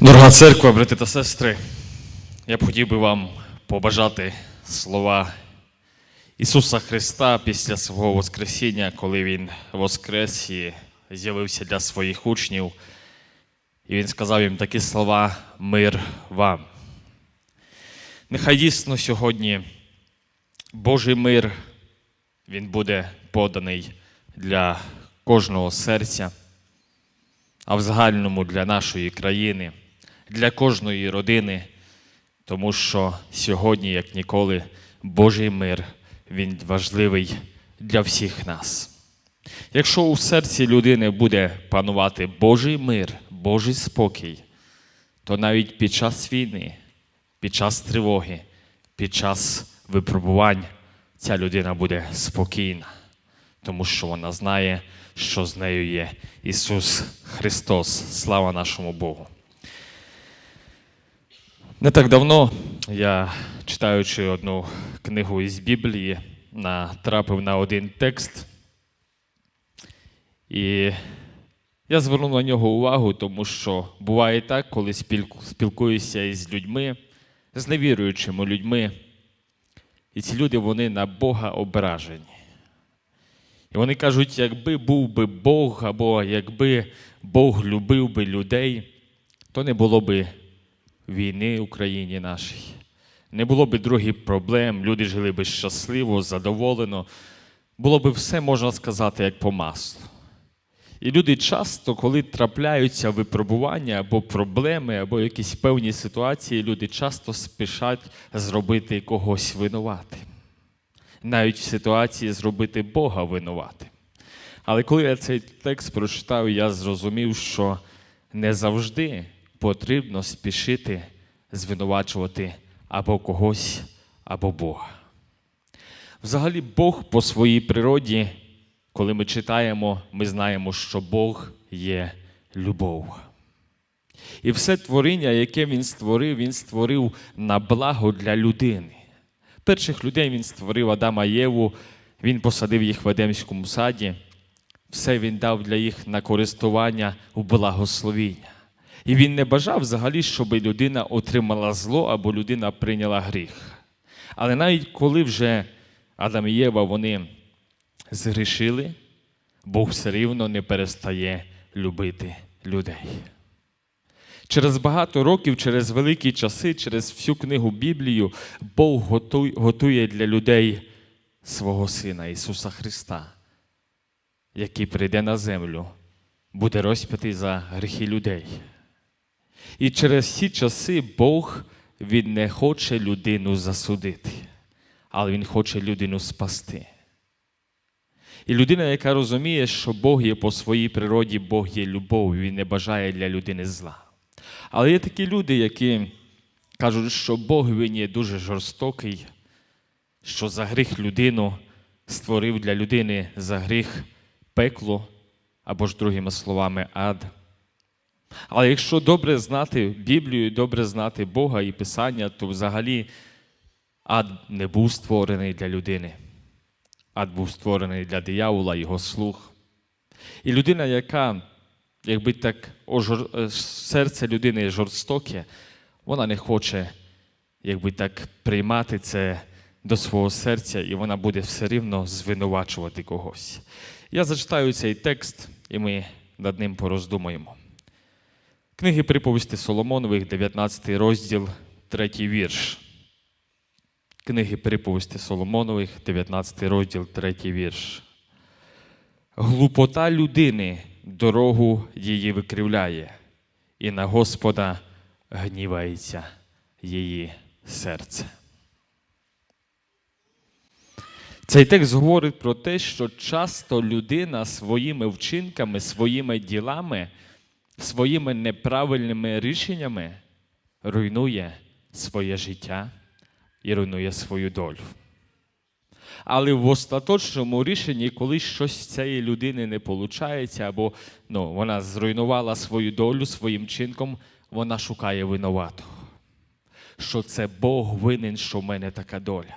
Дорога церква, брати та сестри, я б хотів би вам побажати слова Ісуса Христа після свого Воскресіння, коли Він воскрес і з'явився для своїх учнів. І Він сказав їм такі слова мир вам. Нехай дійсно сьогодні Божий мир, він буде поданий для кожного серця а в загальному для нашої країни, для кожної родини, тому що сьогодні, як ніколи, Божий мир він важливий для всіх нас. Якщо у серці людини буде панувати Божий мир, Божий спокій, то навіть під час війни, під час тривоги, під час випробувань ця людина буде спокійна тому що вона знає, що з нею є Ісус Христос. Слава нашому Богу. Не так давно я, читаючи одну книгу із Біблії, натрапив на один текст. І я звернув на нього увагу, тому що буває так, коли спілкуюся із людьми, з невіруючими людьми, і ці люди вони на Бога ображені. І вони кажуть, якби був би Бог, або якби Бог любив би людей, то не було би війни Україні нашій, не було б других проблем, люди жили б щасливо, задоволено. Було б все, можна сказати, як по маслу. І люди часто, коли трапляються випробування або проблеми, або якісь певні ситуації, люди часто спішать зробити когось винуватим навіть в ситуації зробити Бога винуватим. Але коли я цей текст прочитав, я зрозумів, що не завжди потрібно спішити звинувачувати або когось, або Бога. Взагалі, Бог по своїй природі, коли ми читаємо, ми знаємо, що Бог є любов. І все творіння, яке він створив, він створив на благо для людини. Перших людей він створив Адама і Єву, він посадив їх в Едемському саді, все він дав для їх на користування в благословіння. І він не бажав взагалі, щоб людина отримала зло або людина прийняла гріх. Але навіть коли вже Адам і Єва вони згрішили, Бог все рівно не перестає любити людей. Через багато років, через великі часи, через всю книгу Біблію, Бог готує, для людей свого Сина Ісуса Христа, який прийде на землю, буде розп'ятий за гріхи людей. І через ці часи Бог Він не хоче людину засудити, але Він хоче людину спасти. І людина, яка розуміє, що Бог є по своїй природі, Бог є любов, Він не бажає для людини зла. Але є такі люди, які кажуть, що Бог він є дуже жорстокий, що за гріх людину створив для людини за гріх пекло, або ж другими словами, ад. Але якщо добре знати Біблію, добре знати Бога і Писання, то взагалі ад не був створений для людини. Ад був створений для диявола, його слух. І людина, яка якби так ожор... е, серце людини жорстоке, вона не хоче, якби так приймати це до свого серця, і вона буде все рівно звинувачувати когось. Я зачитаю цей текст, і ми над ним пороздумаємо. Книги приповісти Соломонових, 19 розділ, 3 вірш. Книги приповісти Соломонових, 19 розділ, 3 вірш. Глупота людини дорогу її викривляє, і на Господа гнівається її серце. Цей текст говорить про те, що часто людина своїми вчинками, своїми ділами, своїми неправильними рішеннями руйнує своє життя і руйнує свою долю. Але в остаточному рішенні, коли щось з цієї людини не виходить, або ну, вона зруйнувала свою долю своїм чинком, вона шукає винуватого. Що це Бог винен, що в мене така доля.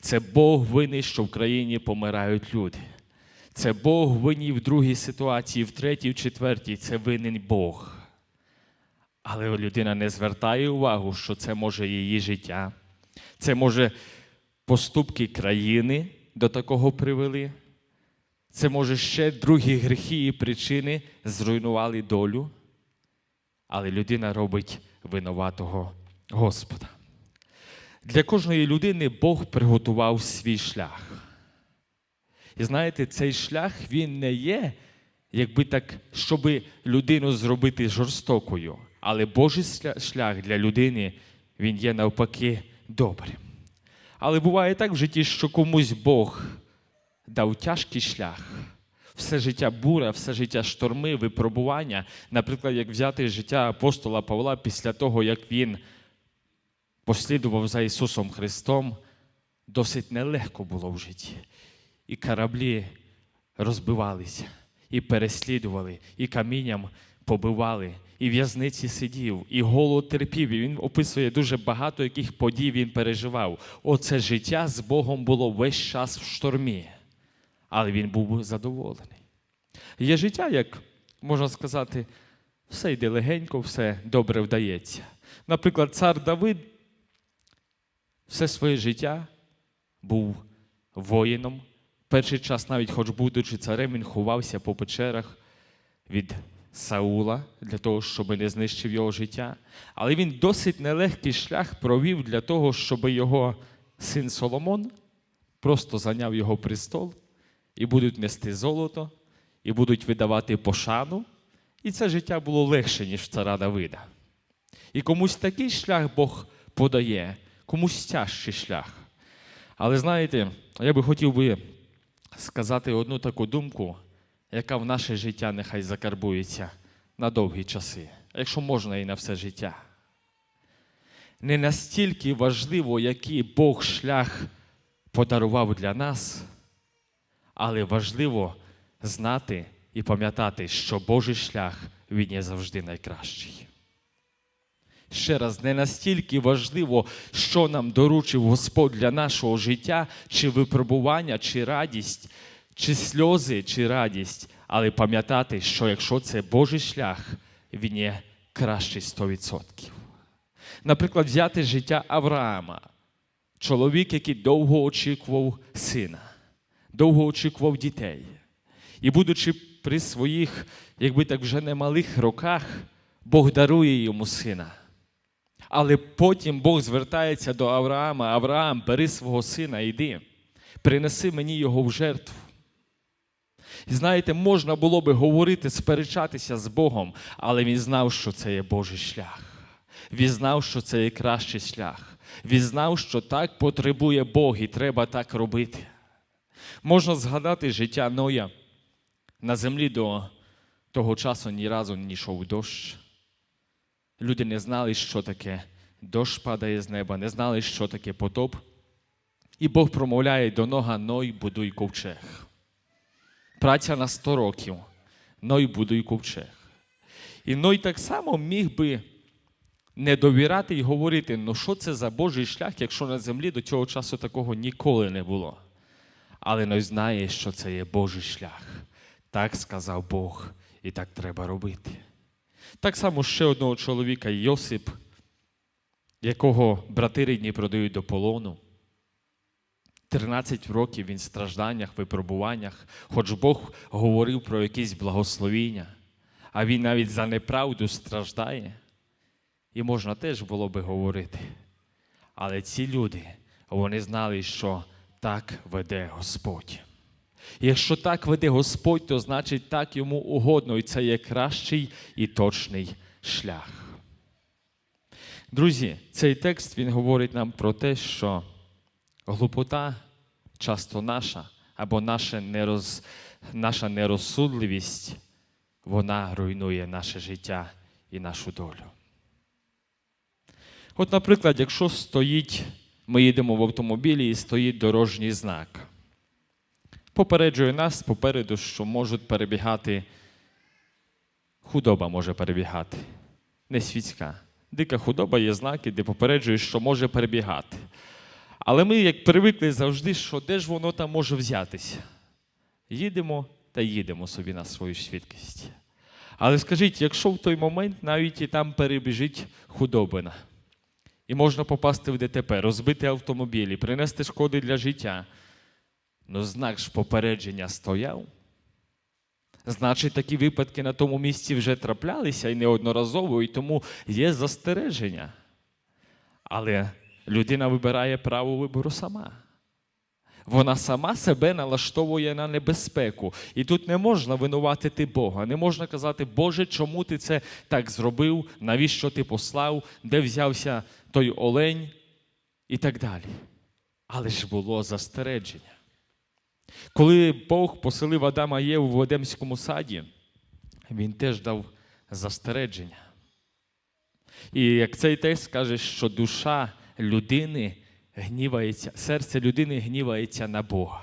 Це Бог винен, що в країні помирають люди. Це Бог винен в другій ситуації, в третій, в четвертій. Це винен Бог. Але людина не звертає увагу, що це може її життя, це може поступки країни до такого привели. Це може ще другі гріхи і причини зруйнували долю, але людина робить винуватого Господа. Для кожної людини Бог приготував свій шлях. І знаєте, цей шлях він не є, якби так, щоб людину зробити жорстокою. Але Божий шлях для людини він є навпаки добрим. Але буває так в житті, що комусь Бог дав тяжкий шлях. Все життя бура, все життя шторми, випробування. Наприклад, як взяти життя апостола Павла після того, як він послідував за Ісусом Христом, досить нелегко було в житті. І кораблі розбивалися, і переслідували, і камінням побивали, і в'язниці сидів, і голод терпів. І він описує дуже багато яких подій він переживав. Оце життя з Богом було весь час в штормі, але він був задоволений. Є життя, як можна сказати, все йде легенько, все добре вдається. Наприклад, цар Давид все своє життя був воїном. Перший час, навіть хоч будучи царем, він ховався по печерах від Саула для того, щоб не знищив його життя. Але він досить нелегкий шлях провів для того, щоб його син Соломон просто зайняв його престол, і будуть нести золото, і будуть видавати пошану. І це життя було легше, ніж цара Давида. І комусь такий шлях Бог подає, комусь тяжчий шлях. Але знаєте, я би хотів би сказати одну таку думку, яка в наше життя нехай закарбується на довгі часи, якщо можна і на все життя. Не настільки важливо, який Бог шлях подарував для нас, але важливо знати і пам'ятати, що Божий шлях він є завжди найкращий. Ще раз, не настільки важливо, що нам доручив Господь для нашого життя, чи випробування, чи радість, чи сльози, чи радість, але пам'ятати, що якщо це Божий шлях, він є кращий 100%. Наприклад, взяти життя Авраама, чоловік, який довго очікував сина, довго очікував дітей. І будучи при своїх, якби так вже немалих роках, Бог дарує йому сина. Але потім Бог звертається до Авраама: Авраам, бери свого сина, йди, принеси мені його в жертву. І знаєте, можна було би говорити, сперечатися з Богом, але він знав, що це є Божий шлях. Він знав, що це є кращий шлях. Він знав, що так потребує Бог і треба так робити. Можна згадати життя Ноя. На землі до того часу ні разу не йшов дощ. Люди не знали, що таке дощ падає з неба, не знали, що таке потоп. І Бог промовляє до нога Ной, будуй ковчег. Праця на 100 років. Ной, будуй ковчег. І Ной так само міг би не довіряти і говорити, ну що це за Божий шлях, якщо на землі до цього часу такого ніколи не було. Але Ной знає, що це є Божий шлях. Так сказав Бог, і так треба робити. Так само ще одного чоловіка Йосип, якого брати рідні продають до полону. 13 років він в стражданнях, випробуваннях, хоч Бог говорив про якісь благословіння, а він навіть за неправду страждає. І можна теж було би говорити. Але ці люди, вони знали, що так веде Господь. Якщо так веде Господь, то значить так йому угодно, і це є кращий і точний шлях. Друзі, цей текст він говорить нам про те, що глупота часто наша, або наша, нероз, наша нерозсудливість, вона руйнує наше життя і нашу долю. От, наприклад, якщо стоїть, ми їдемо в автомобілі і стоїть дорожній знак попереджує нас попереду, що можуть перебігати, худоба може перебігати, не світська. Дика худоба є знаки, де попереджує, що може перебігати. Але ми, як привикли завжди, що де ж воно там може взятися? Їдемо та їдемо собі на свою швидкість. Але скажіть, якщо в той момент навіть і там перебіжить худобина, і можна попасти в ДТП, розбити автомобілі, принести шкоди для життя, ну знак ж попередження стояв. Значить, такі випадки на тому місці вже траплялися і неодноразово, і тому є застереження. Але людина вибирає право вибору сама. Вона сама себе налаштовує на небезпеку. І тут не можна винуватити Бога. Не можна казати, Боже, чому ти це так зробив, навіщо ти послав, де взявся той олень і так далі. Але ж було застереження. Коли Бог поселив Адама Єву в Едемському саді, він теж дав застереження. І як цей текст каже, що душа людини гнівається, серце людини гнівається на Бога.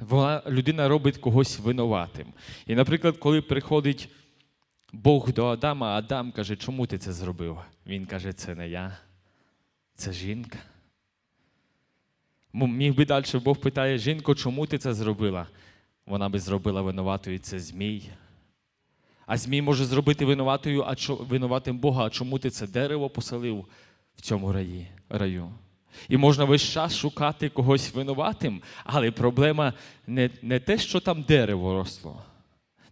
Вона, людина робить когось винуватим. І, наприклад, коли приходить Бог до Адама, Адам каже, чому ти це зробив? Він каже, це не я, це жінка. Міг би далі Бог питає, жінко, чому ти це зробила? Вона би зробила винуватою це Змій. А Змій може зробити винуватою, а чо, винуватим Бога, а чому ти це дерево поселив в цьому раї, раю? І можна весь час шукати когось винуватим, але проблема не, не те, що там дерево росло,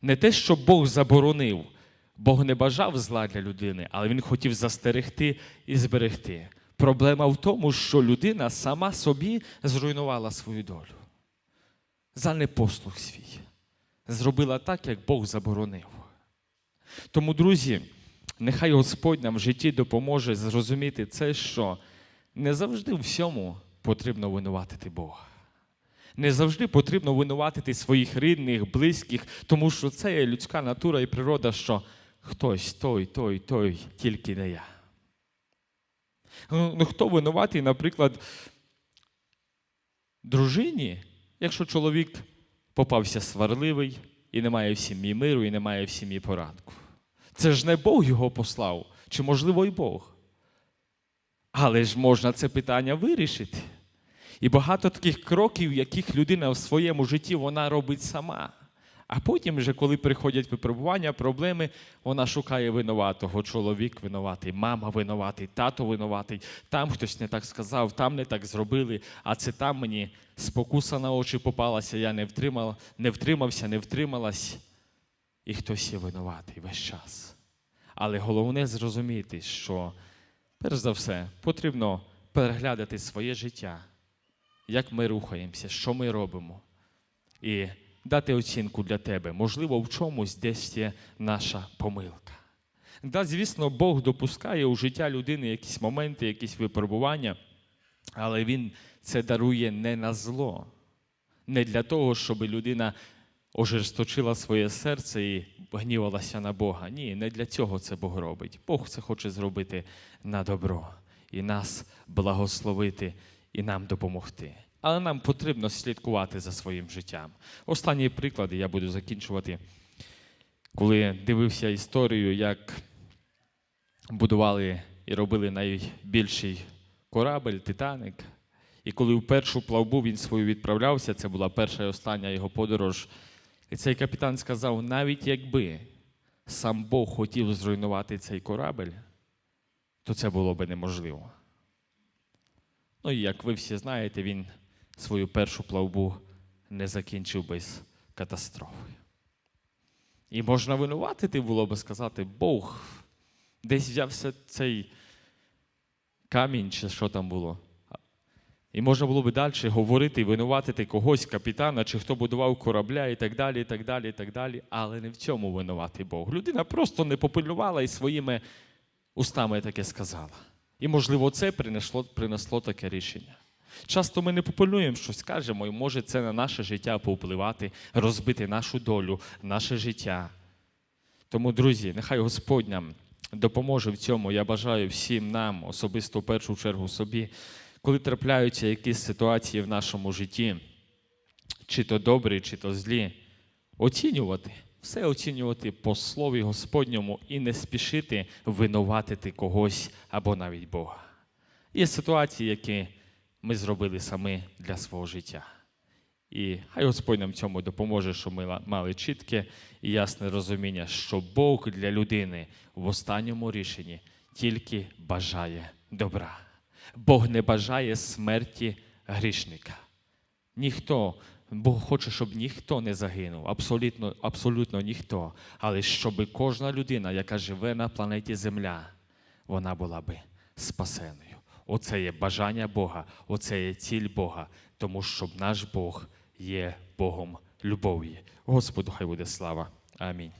не те, що Бог заборонив. Бог не бажав зла для людини, але Він хотів застерегти і зберегти. Проблема в тому, що людина сама собі зруйнувала свою долю. За непослух свій. Зробила так, як Бог заборонив. Тому, друзі, нехай Господь нам в житті допоможе зрозуміти це, що не завжди в всьому потрібно винуватити Бога. Не завжди потрібно винуватити своїх рідних, близьких, тому що це є людська натура і природа, що хтось той, той, той, тільки не я. Ну, ну хто винуватий, наприклад, дружині, якщо чоловік попався сварливий і немає в сім'ї миру, і немає в сім'ї порадку. Це ж не Бог його послав, чи можливо й Бог. Але ж можна це питання вирішити. І багато таких кроків, яких людина в своєму житті вона робить сама. А потім, вже, коли приходять випробування, проблеми, вона шукає винуватого. Чоловік винуватий, мама винуватий, тато винуватий, там хтось не так сказав, там не так зробили, а це там мені спокуса на очі попалася, я не, втримала, не втримався, не втрималась. І хтось є винуватий весь час. Але головне зрозуміти, що, перш за все, потрібно переглядати своє життя, як ми рухаємося, що ми робимо. І дати оцінку для тебе. Можливо, в чомусь десь є наша помилка. Да, звісно, Бог допускає у життя людини якісь моменти, якісь випробування, але Він це дарує не на зло, не для того, щоб людина ожесточила своє серце і гнівалася на Бога. Ні, не для цього це Бог робить. Бог це хоче зробити на добро і нас благословити, і нам допомогти. Але нам потрібно слідкувати за своїм життям. Останні приклади я буду закінчувати, коли дивився історію, як будували і робили найбільший корабель Титаник. І коли в першу плавбу він свою відправлявся, це була перша і остання його подорож. І цей капітан сказав: навіть якби сам Бог хотів зруйнувати цей корабель, то це було би неможливо. Ну і як ви всі знаєте, він свою першу плавбу не закінчив без катастрофи. І можна винуватити було би сказати, Бог десь взявся цей камінь, чи що там було. І можна було би далі говорити винуватити когось, капітана, чи хто будував корабля, і так далі, і так далі, і так далі. Але не в цьому винуватий Бог. Людина просто не попильнувала і своїми устами таке сказала. І, можливо, це принесло, принесло таке рішення. Часто ми не попильнуємо щось, кажемо, і може це на наше життя повпливати, розбити нашу долю, наше життя. Тому, друзі, нехай Господь нам допоможе в цьому. Я бажаю всім нам, особисто в першу чергу собі, коли трапляються якісь ситуації в нашому житті, чи то добрі, чи то злі, оцінювати, все оцінювати по слові Господньому і не спішити винуватити когось або навіть Бога. Є ситуації, які ми зробили самі для свого життя. І хай Господь нам цьому допоможе, щоб ми мали чітке і ясне розуміння, що Бог для людини в останньому рішенні тільки бажає добра. Бог не бажає смерті грішника. Ніхто, Бог хоче, щоб ніхто не загинув, абсолютно, абсолютно ніхто. Але щоб кожна людина, яка живе на планеті Земля, вона була би спасеною. Оце є бажання Бога, оце є ціль Бога, тому що наш Бог є Богом любові. Господу хай буде слава. Амінь.